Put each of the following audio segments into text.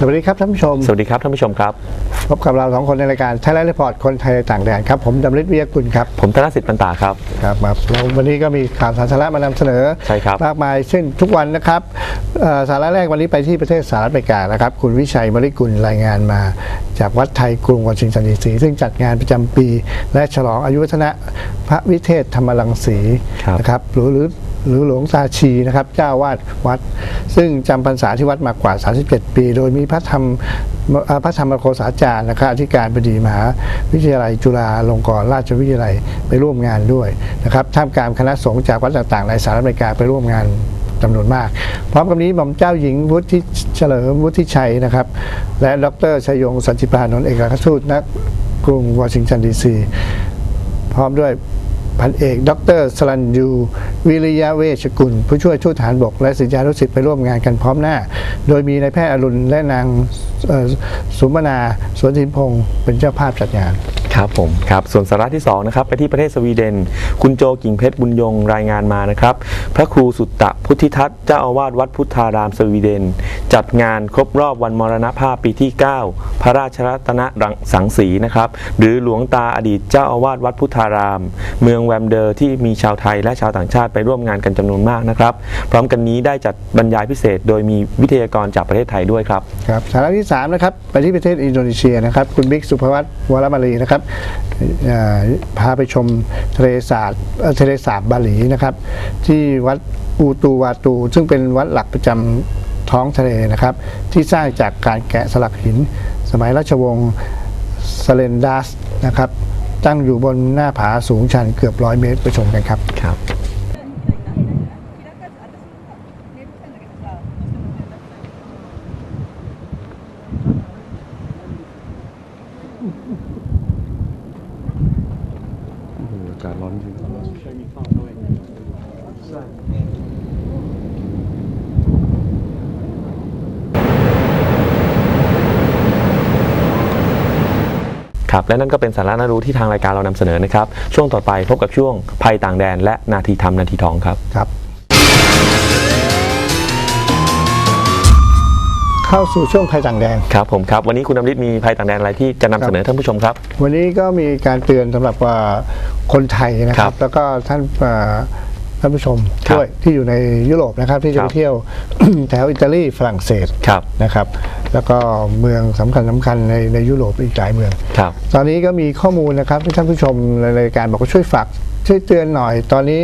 สวัสดีครับท่านผู้ชม สวัสดีครับท่านผู้ชมครับ พบกับเราสองคนในรายการไทยแลนด์รีพอร์ตคนไทยในต่างแดนครับผมดำริศวิทยากุลครับ ผมธนสิทธิ์ปันตาครับ ครับมาเราวันนี้ก็มีข่าวสารสาระมานำเสนอใช่ครับมากมายเช่นทุกวันนะครับเอ่อสาระแรกวันนี้ไปที่ประเทศสหรัฐอเมริกานะครับ คุณวิชัยมริกุลรายงานมา จากวัดไทยกรุงวอชิงตันดีซีซึ่งจัดงานประจำปี และฉลองอายุวัฒนะพระวิเทศธรรมรังสีครับ นะครับหรือหรือ หรือหลวงตาชีนะครับ เจ้าวาดวัด ซึ่งจำพรรษาที่วัดมากว่า 37 ปี โดยมีพระธรรมอ่อพระธรรมโคสาจารย์นะครับอธิการบดีมหาวิทยาลัยจุฬาลงกรณราชวิทยาลัยไปร่วมงานด้วยนะครับท่ามกลางคณะสงฆ์จากวัดต่างๆในสหรัฐอเมริกาไปร่วมงานจำนวนมาก พร้อมกับนี้หม่อมเจ้าหญิงวุฒิเฉลิมวุฒิชัยนะครับ และดรชยงสันติปานนท์เอกอัคราชทูตณกรุงวอชิงตันดีซีพร้อมด้วยพันเอก ดรสลันยู วิริยะเวชกุล ผู้ช่วยทูตฐานบก และศิษยานุศิษย์ไปร่วมงานกันพร้อมหน้า โดยมีนายแพทย์อรุณและนางสุมนาสวนทินพงศ์เป็นเจ้าภาพจัดงานครับผมครับส่วนสาระที่2นะครับไปที่ประเทศสวีเดน คุณโจกิ่งเพชรบุญยงรายงานมานะครับ พระครูสุตตะพุทธิทัตเจ้าอาวาสวัดพุทธารามสวีเดน จัดงานครบรอบวันมรณภาพปีที่ 9 พระราชรัตนสังสีนะครับหรือหลวงตาอดีตเจ้าอาวาสวัดพุทธาราม เมืองแวมเดอร์ที่มีชาวไทยและชาวต่างชาติไปร่วมงานกันจำนวนมากนะครับ พร้อมกันนี้ได้จัดบรรยายพิเศษ โดยมีวิทยากรจากประเทศไทยด้วยครับครับสาระที่3นะครับไปที่ประเทศอินโดนีเซียนะครับ คุณบิ๊กสุภวัตวรมาลีนะครับเอ่อพาไปชมทะเลสาบเอ่อทะเลสาบบาหลีนะครับ ที่วัดอูตูวาตู ซึ่งเป็นวัดหลักประจำท้องทะเลนะครับ ที่สร้างจากการแกะสลักหิน สมัยราชวงศ์สเลนดัสนะครับตั้งอยู่บนหน้าผาสูงชันเกือบร้อยเมตรไปชมกันครับครับ อากาศร้อนจริง ครับและนั่นก็เป็นสาระน่ารู้ที่ทางรายการเรานำเสนอนะครับ ช่วงต่อไปพบกับช่วงภัยต่างแดน และนาทีทำนาทีทองครับครับเข้าสู่ช่วงภัยต่างแดนครับผมครับ วันนี้คุณนำริศมีภัยต่างแดนอะไรที่จะนำเสนอท่านผู้ชมครับ วันนี้ก็มีการเตือนสำหรับว่าคนไทยนะคครัรับบแล้วก็ท่านเอ่อ ท่านผู้ชมครับด้วยที่อยู่ในยุโรปนะครับที่จะครัไปบเที่ยว แถวอิตาลีฝรั่งเศสครับนะครับ แล้วก็เมืองสำคัญสำคัญในในยุโรปอีกหลายเมืองครับ ตอนนี้ก็มีข้อมูลนะครับที่ท่านผู้ชมในรายการบอกว่าช่วยฝาก ช่วยเตือนหน่อย ตอนนี้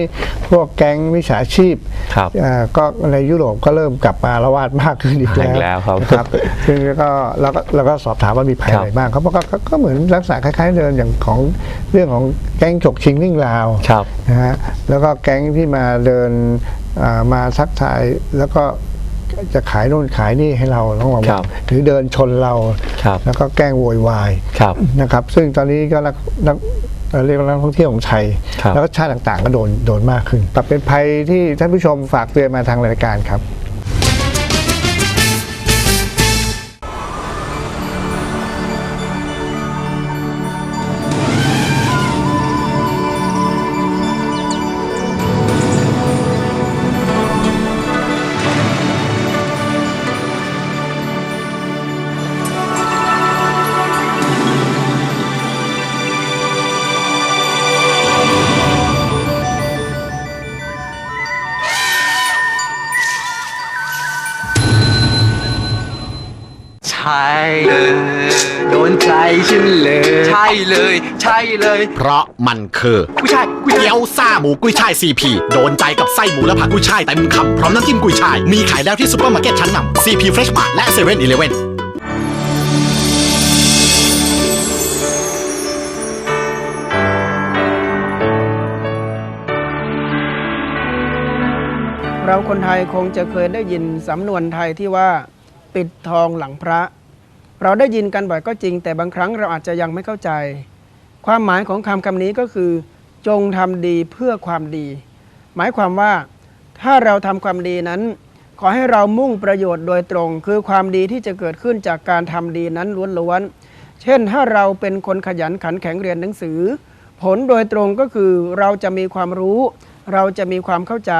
พวกแก๊งมิจฉาชีพครับเอ่อก็ในยุโรปก็เริ่มกลับมาละวาดมากขึ้นอีกอีกแล้แล้วครับนะครับซึ่งก็เราก็เราก็สอบถามว่ามีภัยครับ อะไรบ้างเขาบอกก็ก็ก็เหมือนลักษณะคล้ายๆเดินอย่างของเรื่องของแก๊งฉกชิงวิ่งราว ครับ นะฮะแล้วก็แก๊งที่มาเดินอ่ามาทักทายแล้วก็จะขายโน่นขายนี่ให้เราต้องระควัรังบหรือเดินชนเรา ครับ แล้วก็แกล้งโวยวายครับ นะครับ ซึ่งตอนนี้ก็นักนัก เอ่อเรียกว่านักท่องเที่ยวของไทยครับแล้วก็ชาติต่างๆ ก็โดนโดนมากขึ้นปรับเป็นภัยที่ท่านผู้ชมฝากเตือนมาทางรายการครับ เลย ใช่เลย เพราะมันคือผู้ชายก๋วยเตี๋ยวซ่าหมูกุ้ยช่ายซีพีโดนใจกับไส้หมูและผักกุ้ยช่ายเต็มคำพร้อมน้ำจิ้มกุ้ยช่าย มีขายแล้วที่ซุปเปอร์มาร์เก็ตชั้นนำซีพีเฟรชมาร์ทและเซเว่นอีเลเว่นเราคนไทยคงจะเคยได้ยินสำนวนไทยที่ว่า ปิดทองหลังพระ เราได้ยินกันบ่อยก็จริง แต่บางครั้งเราอาจจะยังไม่เข้าใจ ความหมายของคำคำนี้ก็คือ จงทำดีเพื่อความดี หมายความว่า ถ้าเราทำความดีนั้น ขอให้เรามุ่งประโยชน์โดยตรง คือความดีที่จะเกิดขึ้นจากการทำดีนั้นล้วนๆเช่น ถ้าเราเป็นคนขยันขันแข็งเรียนหนังสือ ผลโดยตรงก็คือเราจะมีความรู้ เราจะมีความเข้าใจ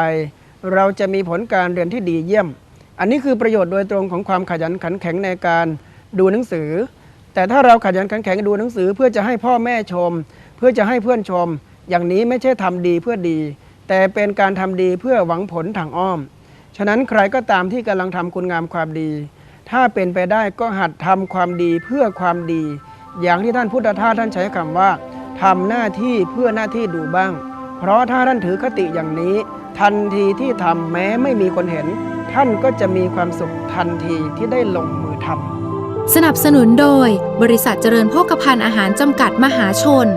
เราจะมีผลการเรียนที่ดีเยี่ยม อันนี้คือประโยชน์โดยตรงของความขยันขันแข็งในการ ดูหนังสือ แต่ถ้าเราขยันขันแข็งดูหนังสือ เพื่อจะให้พ่อแม่ชม เพื่อจะให้เพื่อนชม อย่างนี้ไม่ใช่ทำดีเพื่อดี แต่เป็นการทำดีเพื่อหวังผลทางอ้อม ฉะนั้นใครก็ตามที่กำลังทำคุณงามความดี ถ้าเป็นไปได้ก็หัดทำความดีเพื่อความดี อย่างที่ท่านพุทธทาสท่านใช้คำว่าทำหน้าที่เพื่อหน้าที่ดูบ้าง เพราะถ้าท่านถือคติอย่างนี้ ทันทีที่ทำแม้ไม่มีคนเห็น ท่านก็จะมีความสุขทันทีที่ได้ลงมือทำ สนับสนุนโดย บริษัทเจริญโภคภัณฑ์อาหารจำกัดมหาชน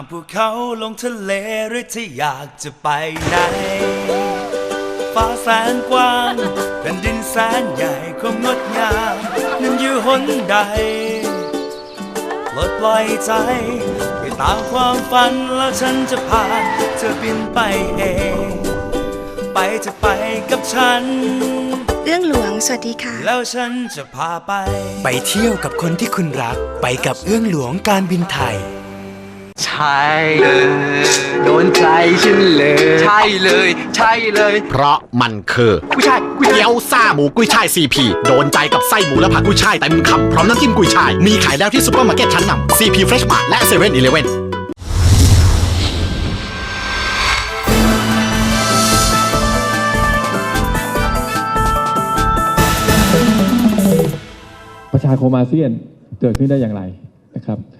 ามภูเขาลงทะเลหรือที่อยากจะไปไหน ฟ้าแสนกว้างแผ่นดินแสนใหญ่ความงดงามนั้นอยู่หนใดปลดปล่อยใจ ไปตามความฝันแล้วฉันจะพาเธอบินไปเอง ไปจะไปกับฉัน เรื่องหลวง สวัสดีค่ะ แล้วฉันจะพาไป ไปเที่ยวกับคนที่คุณรัก ไปกับเอื้องหลวงการบินไทย ใช่เลยโดนใจฉันเลย ใช่เลย ใช่เลยเพราะมันคือกุยช่ายกุยช่ายเกี๊ยวซ่าหมูกุ้ยช่ายซีพีโดนใจกับไส้หมูและผักกุ้ยช่ายเต็มคำพร้อมน้ำจิ้มกุ้ยช่าย มีขายแล้วที่ซุปเปอร์มาร์เก็ตชั้นนำซีพีเฟรชมาร์ทและเซเว่นอีเลฟเว่นประชาคมอาเซียนเกิดขึ้นได้อย่างไรนะครับเอ่อ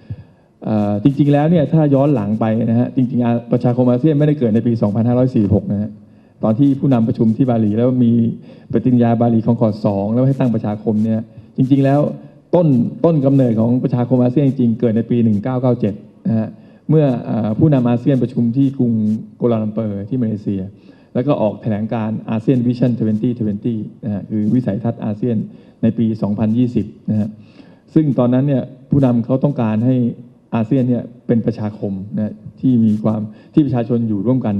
จริงๆแล้วเนี่ยถ้าย้อนหลังไปนะฮะจริงๆอะประชาคมอาเซียนไม่ได้เกิดในปี 2546 นะฮะตอนที่ผู้นำประชุมที่บาหลีแล้วมีปฏิญญาบาหลีของกอดสองแล้วให้ตั้งประชาคมเนี่ยจริงๆแล้วต้นต้นกำเนิดของประชาคมอาเซียนจริงๆเกิดในปี 1997 นะฮะเมื่ออผู้นำอาเซียนประชุมที่กรุงกัวลาลัมเปอร์ที่มาเลเซีย แล้วก็ออกแถลงการอาเซียนวิชั่น 2020 นะฮะคือวิสัยทัศน์อาเซียนในปี 2020 นะฮะซึ่งตอนนั้นเนี่ยผู้นำเขาต้องการให้ อาเซียนเนี่ยเป็นประชาคมนะที่มีความที่ประชาชนอยู่ร่วมกัน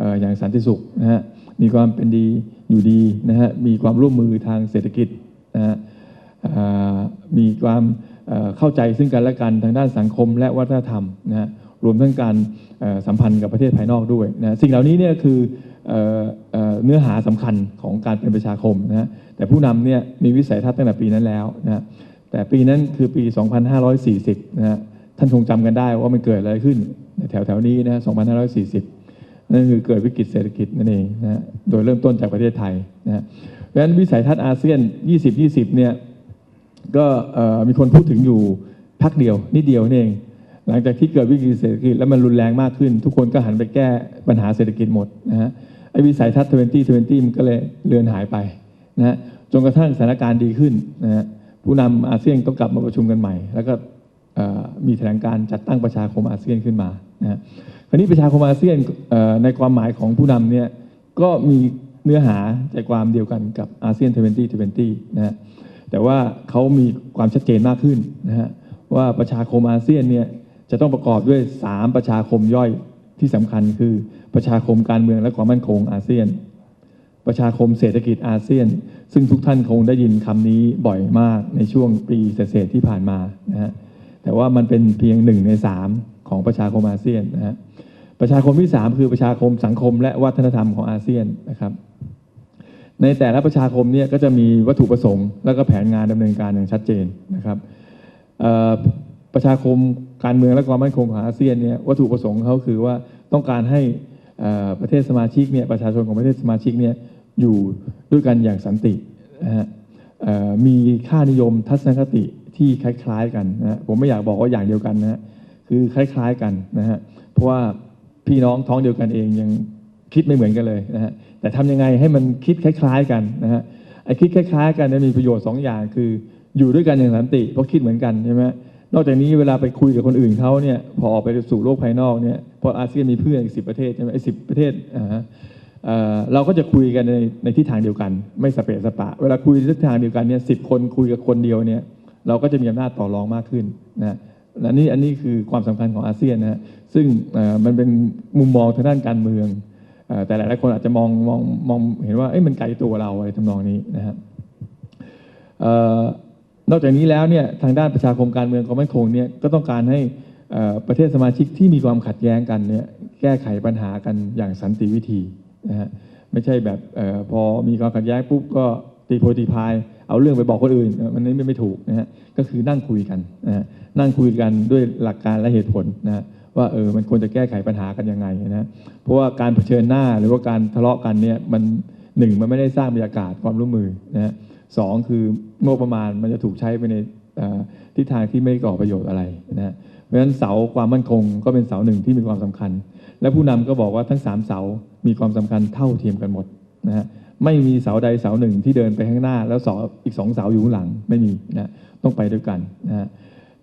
ออย่างสันติสุขนะฮะมีความเป็นดีอยู่ดีนะฮะมีความร่วมมือทางเศรษฐกิจนะฮะมีความเข้าใจซึ่งกันและกันทางด้านสังคมและวัฒนธรรมนะฮะรวมทั้งการสัมพันธ์กับประเทศภายนอกด้วยนะสิ่งเหล่านี้เนี่ยคือเออเนื้อหาสำคัญของการเป็นประชาคมนะฮะแต่ผู้นำเนี่ยมีวิสัยทัศน์ตั้งแต่ปีนั้นแล้วนะฮะแต่ปีนั้นคือปี 2540นะฮะ ท่านคงจำกันได้ว่ามันเกิดอะไรขึ้นแถวแถวนี้นะ2540 นั่นคือเกิดวิกฤตเศรษฐกิจนั่นเองนะโดยเริ่มต้นจากประเทศไทยนะเพราะฉะนั้นวิสัยทัศน์อาเซียน 2020 เนี่ยก็มีคนพูดถึงอยู่พักเดียวนิดเดียวนี่เอง หลังจากที่เกิดวิกฤตเศรษฐกิจแล้วมันรุนแรงมากขึ้น ทุกคนก็หันไปแก้ปัญหาเศรษฐกิจหมดนะฮะไอ้วิสัยทัศน์ 2020 มันก็เลยเลือนหายไปนะฮะจนกระทั่งสถานการณ์ดีขึ้นนะฮะผู้นำอาเซียนต้องกลับมาประชุมกันใหม่ แล้วก็ มีแถลงการจัดตั้งประชาคมอาเซียนขึ้นมานะคราวนี้ประชาคมอาเซียนในความหมายของผู้นำเนี่ยก็มีเนื้อหาใจความเดียวกันกับอาเซียน 2020 นะฮะแต่ว่าเขามีความชัดเจนมากขึ้นนะฮะว่าประชาคมอาเซียนเนี่ยจะต้องประกอบด้วย 3 ประชาคมย่อยที่สำคัญคือประชาคมการเมืองและความมั่นคงอาเซียน ประชาคมเศรษฐกิจอาเซียน ซึ่งทุกท่านคงได้ยินคำนี้บ่อยมากในช่วงปีเศษที่ผ่านมานะฮะ แต่ว่ามันเป็นเพียงหนึ่งในสามของประชาคมอาเซียนนะฮะประชาคมที่สามคือประชาคมสังคมและวัฒนธรรมของอาเซียนนะครับในแต่ละประชาคมเนี่ยก็จะมีวัตถุประสงค์ แล้วก็แผนงานดำเนินการอย่างชัดเจนนะครับประชาคมการเมืองและความมั่นคงของอาเซียนเนี่ยวัตถุประสงค์เขาคือว่าต้องการให้ประเทศสมาชิกเนี่ยประชาชนของประเทศสมาชิกเนี่ยอยู่ด้วยกันอย่างสันตินะฮะมีค่านิยมทัศนคติ ที่คล้ายๆกันนะฮะผมไม่อยากบอกว่าอย่างเดียวกันนะฮะคือคล้ายๆกันนะฮะเพราะว่าพี่น้องท้องเดียวกันเองยังคิดไม่เหมือนกันเลยนะฮะแต่ทำยังไงให้มันคิดคล้าย ๆ กันนะฮะไอ้คิดคล้าย ๆ กันเนี่ยมีประโยชน์สองอย่างคืออยู่ด้วยกันอย่างสันติเพราะคิดเหมือนกันใช่ไหมนอกจากนี้เวลาไปคุยกับคนอื่นเขาเนี่ยพอออกไปสู่โลกภายนอกเนี่ยเพออาเซียนมีเพื่อนอีกสิประเทศใช่ไหมไอ้สิประเทศอ่าเราก็จะคุยกันในในทิศทางเดียวกัน ไม่สเปะสปะ เวลาคุยทิศทางเดียวกันเนี่ยสิบคนคุยกับคนเดียวเนี่ย เราก็จะมีอำนาจต่อรองมากขึ้นนะและนี่อันนี้คือความสำคัญของอาเซียนนะฮะซึ่งมันเป็นมุมมองทางด้านการเมืองเอ่อแต่หลายๆคนอาจจะมองมองมองเห็นว่าเอ้ยมันไกลตัวเราอะไรทำนองนี้นะฮะนอกจากนี้แล้วเนี่ยทางด้านประชาคมการเมืองความมั่นคงเนี่ยก็ต้องการให้ประเทศสมาชิกที่มีความขัดแย้งกันเนี่ยแก้ไขปัญหากันอย่างสันติวิธีนะฮะไม่ใช่แบบออพอมีความขัดแย้งปุ๊บก็ ตีโพยตีพาย เอาเรื่องไปบอกคนอื่นมันนี่ไม่ถูกนะฮะก็คือนั่งคุยกันนะฮะนั่งคุยกันด้วยหลักการและเหตุผลนะฮะว่าเออมันควรจะแก้ไขปัญหากันยังไงนะเพราะว่าการเผชิญหน้าหรือว่าการทะเลาะกันเนี่ยมันหนึ่งมันไม่ได้สร้างบรรยากาศความร่วมมือนะฮะสองคืองบประมาณมันจะถูกใช้ไปในทิศทางที่ไม่ก่อประโยชน์อะไรนะฮะเพราะฉะนั้นเสาความมั่นคงก็เป็นเสาหนึ่งที่มีความสำคัญ และผู้นำก็บอกว่าทั้งสามเสา มีความสำคัญเท่าเทียมกันหมดนะฮะ ไม่มีเสาใดเสาหนึ่งที่เดินไปข้างหน้า แล้วเสาอีกสองเสาอยู่ข้างหลังไม่มีนะต้องไปด้วยกันนะฮะ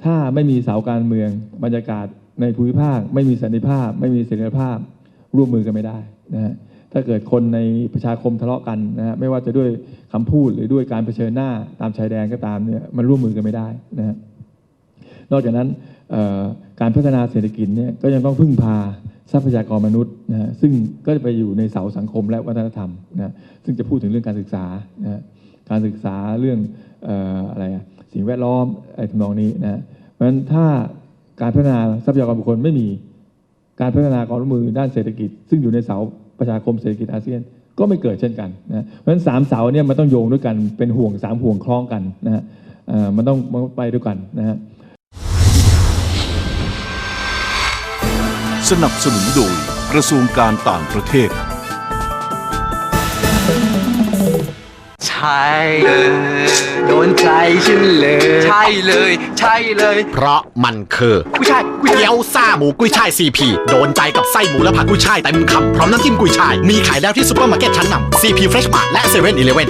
ถ้าไม่มีเสาการเมืองบรรยากาศในภูมิภาค ไม่มีสันติภาพ ไม่มีเสรีภาพ ร่วมมือกันไม่ได้นะฮะถ้าเกิดคนในประชาคมทะเลาะกันนะฮะไม่ว่าจะด้วยคำพูดหรือด้วยการเผชิญหน้าตามชายแดนก็ตามเนี่ยมันร่วมมือกันไม่ได้นะฮะนอกจากนั้นการพัฒนาเศรษฐกิจเนี่ยก็ยังต้องพึ่งพา ทรัพยากรมนุษย์นะฮะซึ่งก็จะไปอยู่ในเสาสังคมและวัฒนธรรมนะฮะซึ่งจะพูดถึงเรื่องการศึกษานะฮะการศึกษาเรื่องอออะไรอะสิ่งแวดล้อมอะไรทำนองนี้นะฮะเพราะฉะนั้นถ้าการพัฒนาทรัพยากรบุคคลไม่มีการพัฒนาความร่วมมือด้านเศรษฐกิจ ซึ่งอยู่ในเสาประชาคมเศรษฐกิจอาเซียนก็ไม่เกิดเช่นกันนะเพราะฉะนั้นสามเสาเนี่ยมันต้องโยงด้วยกันเป็นห่วงสามห่วงคล้องกันนะฮะมันต้องมันต้องไปด้วยกันนะฮะ สนับสนุนโดยกระทรวงการต่างประเทศ ใช่เลยโดนใจฉันเลย ใช่เลย ใช่เลยเพราะมันคือกุ้ยช่ายกุ้ยเกี๊ยวซ่าหมูกุ้ยช่ายซีพีโดนใจกับไส้หมูและผักกุ้ยช่ายเต็มคำพร้อมน้ำจิ้มกุ้ยช่าย มีขายแล้วที่ซุปเปอร์มาร์เก็ตชั้นนำซีพีเฟรชมาร์และเซเว่นอีเลเว่น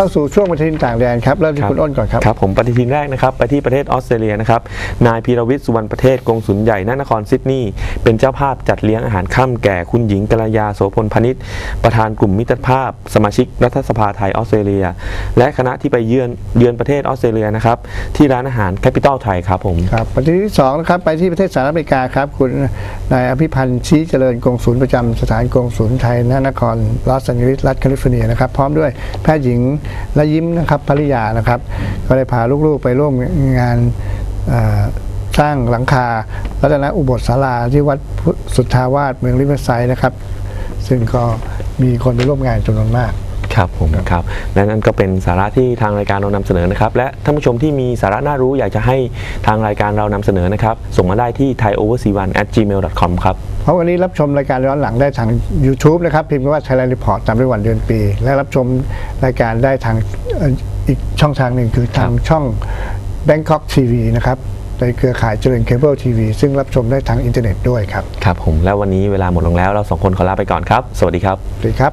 เข้าสู่ช่วงปฏิทินต่างแดนครับเริ่มที่คุณอ้นก่อนครับครับผมปฏิทินแรกนะครับไปที่ประเทศออสเตรเลียนะครับนายพีรวิทย์สุวรรณประเทศกงสุลใหญ่ณนครซิดนีย์เป็นเจ้าภาพจัดเลี้ยงอาหารค่ำแก่คุณหญิงกัลยาโสพลพนิษฐ์ประธานกลุ่มมิตรภาพ สมาชิกรัฐสภาไทยออสเตรเลีย และคณะที่ไปเยือนเยือนประเทศออสเตรเลียนะครับที่ร้านอาหารแคปิตอลไทยครับผมครับปฏิทินที่สองนะครับไปที่ประเทศสหรัฐอเมริกาครับคุณนายอภิพันธ์ชี้เจริญกงศูนย์ประจำสถานกงศูนย์ไทยณนครลอสแอนเจลิสรัฐแคลิฟอร์เนียนะครับพร้อมด้วยแพทย์หญิงและยิ้มนะครับภริยานะครับ ก็ได้พาลูกๆไปร่วมงานสร้างหลังคารัตนอุโบสถศาลาที่วัดสุทธาวาสเมืองริเวอร์ไซด์นะครับ ซึ่งก็มีคนไปร่วมงานจำนวนมาก ครับผมครับและนั่นก็เป็นสาระที่ทางรายการเรานำเสนอนะครับ และท่านผู้ชมที่มีสาระน่ารู้อยากจะให้ทางรายการเรานำเสนอนะครับ ส่งมาได้ที่ thaioverc1 at gmail.com ครับเพราะวันนี้รับชมรายการย้อนหลังได้ทาง YouTube นะครับ พิมพ์คำว่า Thailand Report ตามด้วยวันเดือนปี และรับชมรายการได้ทางเอ่ออีกช่องทางหนึ่งคือทางช่อง Bangkok TV นะครับในเครือข่ายเจริญเคเบิลทีวีซึ่งรับชมได้ทางอินเทอร์เน็ตด้วยครับ ครับผม และวันนี้เวลาหมดลงแล้วเราสองคนขอลาไปก่อนครับ สวัสดีครับ สวัสดีครับ